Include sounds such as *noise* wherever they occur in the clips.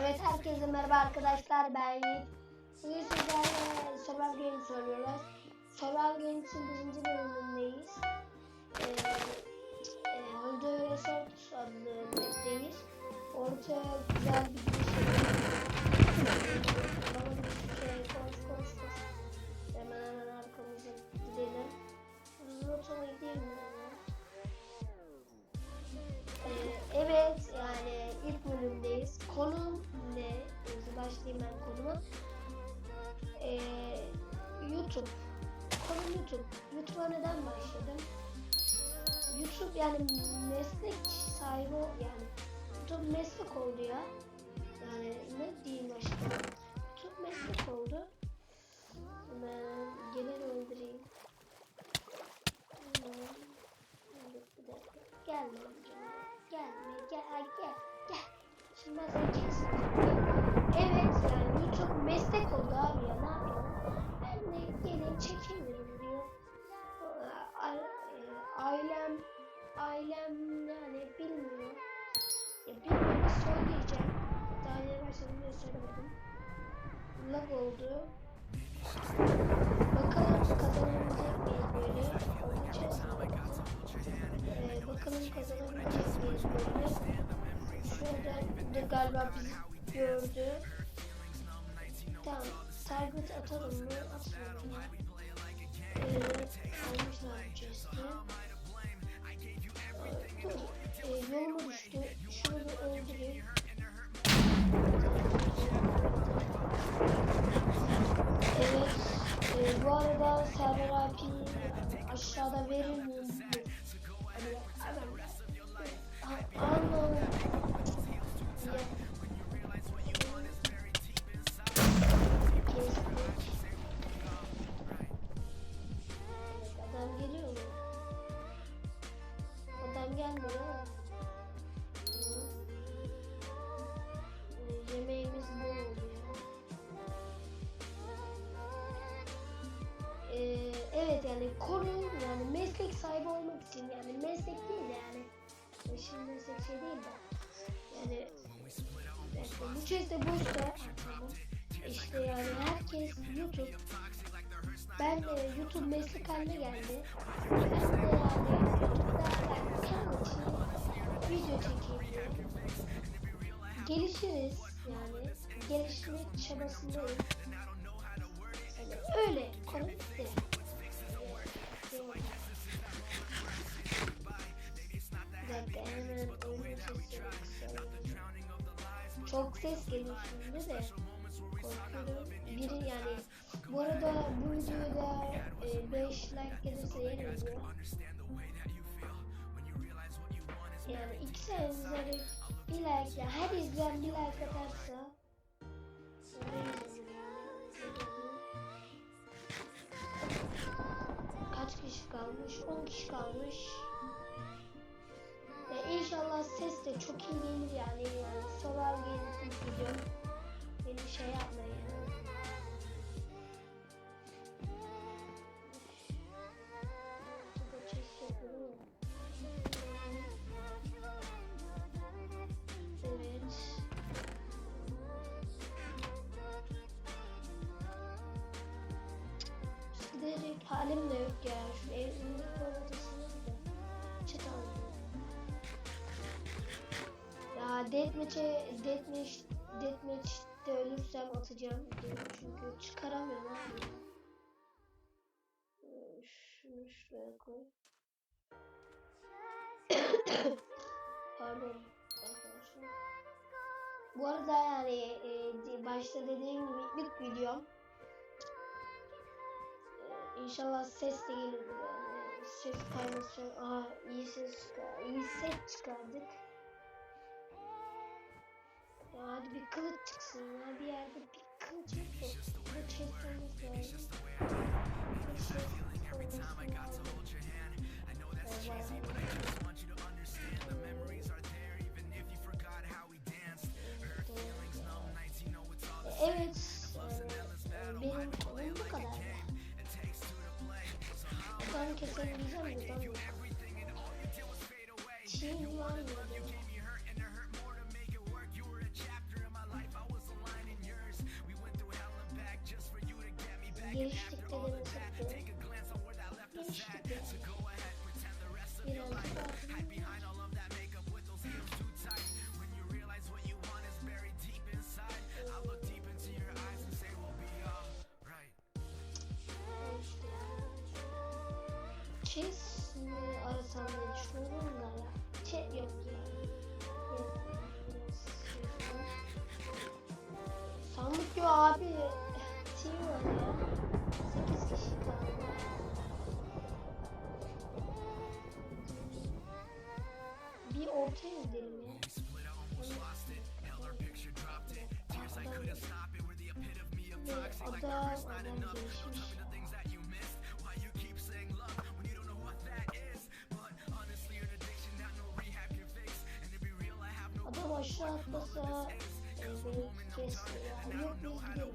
Evet herkese merhaba arkadaşlar ben Yiğit. Bugün sizlerle Survival Games oynuyoruz. Survival Games'in birinci bölümündeyiz. Ee, e, Holiday Resort adlı map'teyiz. Ortaya güzel bir şey koş koş koş. Hemen hemen arkamıza gidelim. Rotana gidelim? Ee, evet yani ilk bölümdeyiz. Konu ne? Önce başlayayım ben konuma. Ee, YouTube. Konu YouTube. YouTube'a neden başladım? YouTube yani meslek sahibi yani YouTube meslek oldu ya. Yani ne diyeyim başka? YouTube meslek oldu. Hemen gelin öldüreyim. Gelme amcam. Gelme. Gel. Gel. Gel. Seni keseceğim. Evet yani YouTube meslek oldu abi ya. Ne yapayım? Ben de gelin çekemiyorum diyor. E, Ailem ailem yani bilmiyor. Ya bilmiyor söyleyeceğim. Daha yeni başladım diye söylemedim. Lag oldu. Bakalım kazanabilecek miyiz böyle? Ee, bakalım Şurada da galiba bizi gördü. Tamam. Target atalım mı? Atmayalım mı? Ee, bu chest'i. Ee, dur. Ee. Evet. Ee, bu arada Server IP aşağıda verir miyim? Hani Hı. Ee, Yemeğimiz bu oluyor. Ee, evet yani konu yani meslek sahibi olmak için yani meslek değil de yani şimdi meslek şey değil de yani işte bu çözde boşta işte yani herkes YouTube ben de YouTube meslek haline geldi ben de video çekeyim gelişiriz yani gelişmek çabasındayım yani öyle konu bitti. Çok ses geliyor şimdi de korkuyorum. Biri yani bu arada bu videoda 5 like gelirse yerim diyor. Yani iki sene üzeri bir like ya her izleyen bir like atarsa Kaç kişi kalmış? 10 kişi kalmış. Ve inşallah ses de çok iyi gelir yani. yani sorar gelir video. Beni şey yapmayın. Halim de yok ya. Şu evimde formatasını da çıt aldım. Ya deathmatch'e deathmatch deathmatch'te ölürsem atacağım diyorum çünkü çıkaramıyorum abi. Ee, Şunu şuraya koy. *coughs* Pardon arkadaşlar. Bu arada yani e, başta dediğim gibi ilk videom. İnşallah ses de gelir yani. Ses kayması. Aa iyi ses çıkar. İyi ses çıkardık. Ya hadi bir kılıç çıksın ya. Bir yerde bir kılıç yok mu? Bir chest olması lazım. Bir. Geliştik de demesek de. Geliştik yani. Birazcık daha. Chess mi arasam diye düşünüyorum da ya. Chess yok ya. Yok, biraz şey var. Sandık yok abi. Team var Bir ortaya gidelim ya. Adam, adam gelişmiş. Adam aşağı atlasa e, belki kesti ya. Yok biz gidelim.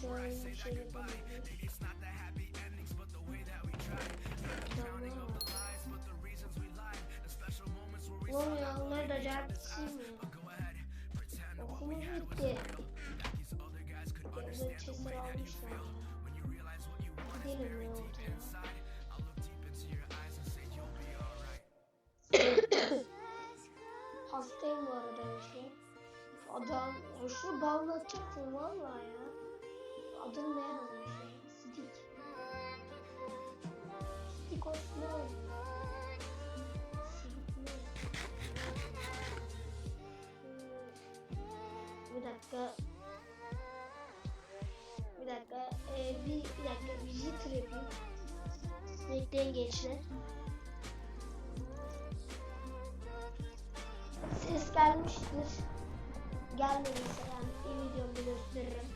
Şu an şey yapamıyorum. Oğlum ya onlar da cartisi mi? Okulum bitti. Evde çesir almışlar. Hastayım bu arada işte. Adam, ya şunu bağlatacaksın valla ya. Adını ne yazmış ya? Sidik. Sidik olsun ne oldu? Dakika. Bir dakika. Ee, bir, bir dakika. Bir yapayım. Bekleyin gençler. Ses gelmiştir. Gelmediyse yani bir videomda gösteririm.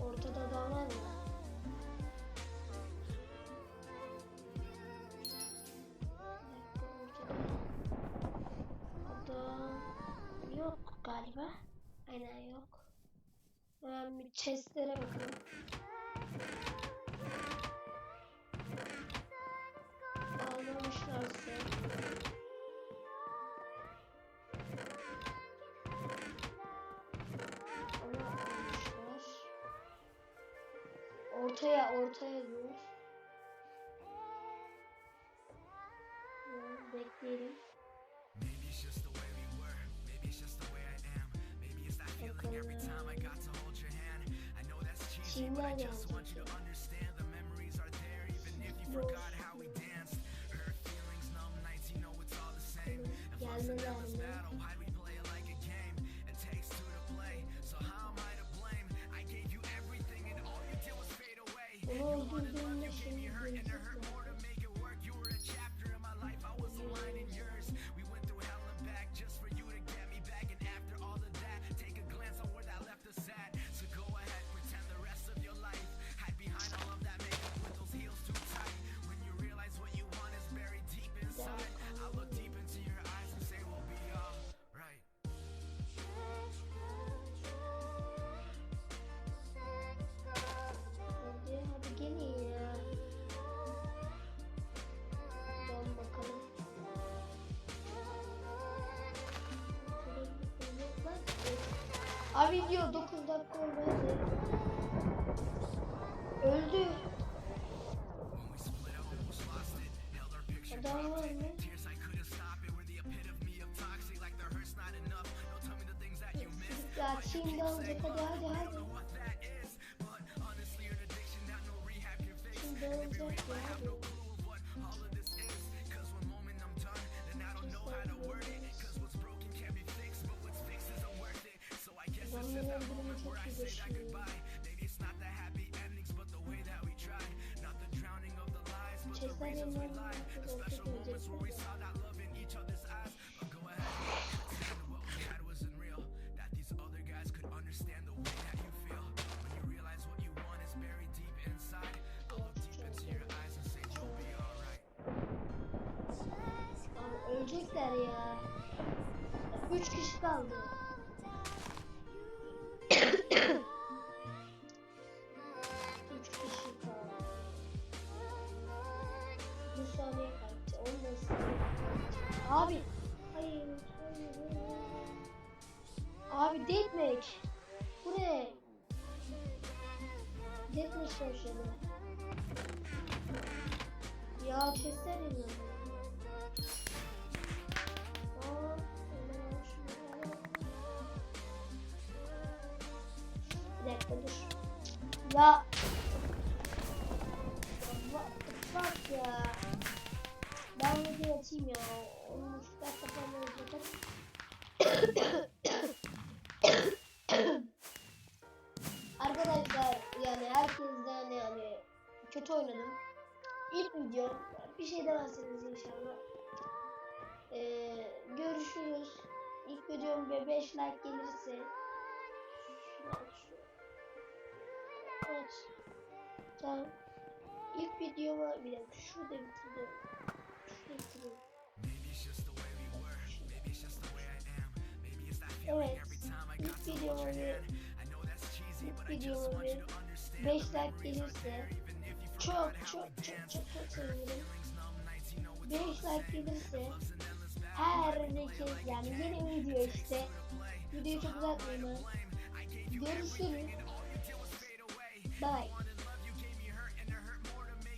Ortada adam var mı? Aynen yok. Ben bir chestlere. Onu almışlar. Ortaya ortaya dur. she, but I just want you to understand the memories are there, even if you forgot how we danced. Her feelings numb nights, you know it's all the same. If love's a devil, Abi video 9 dakika olmadı. Öldü. Adam var mı? Ya şimdi alacak hadi hadi hadi. Şimdi alacak ya. I say that goodbye. Maybe it's not the happy endings, but the way that we tried. Not the drowning of the lies, but the reasons we lied. The special moments where we saw that love in each other's eyes. But go ahead, what we had wasn't real. That these other guys could understand the way that you feel. When you realize what you want is buried deep inside, I'll look deep into your eyes and say you'll be alright. Ya. kişi kaldı. Abi. Deathmatch. Bu ne? Deathmatch başladı. Ya keser inanıyorum. Bir dakika dur. Ya. Fuck ya. Ben video atayım ya. Onun dakika falan olacak. *coughs* Arkadaşlar yani herkesten yani kötü oynadım. İlk video bir şey demezsiniz inşallah. Ee, görüşürüz. İlk videom ve 5 like gelirse Evet. Tamam. İlk videoma bir dakika şurada bitirdim. Evet. İlk videoma bir ilk videoma bir 5 like gelirse çok çok çok çok çok sevinirim. 5 like gelirse herkes yani yeni video işte videoyu çok uzatmayayım ben. Görüşürüz. Bye.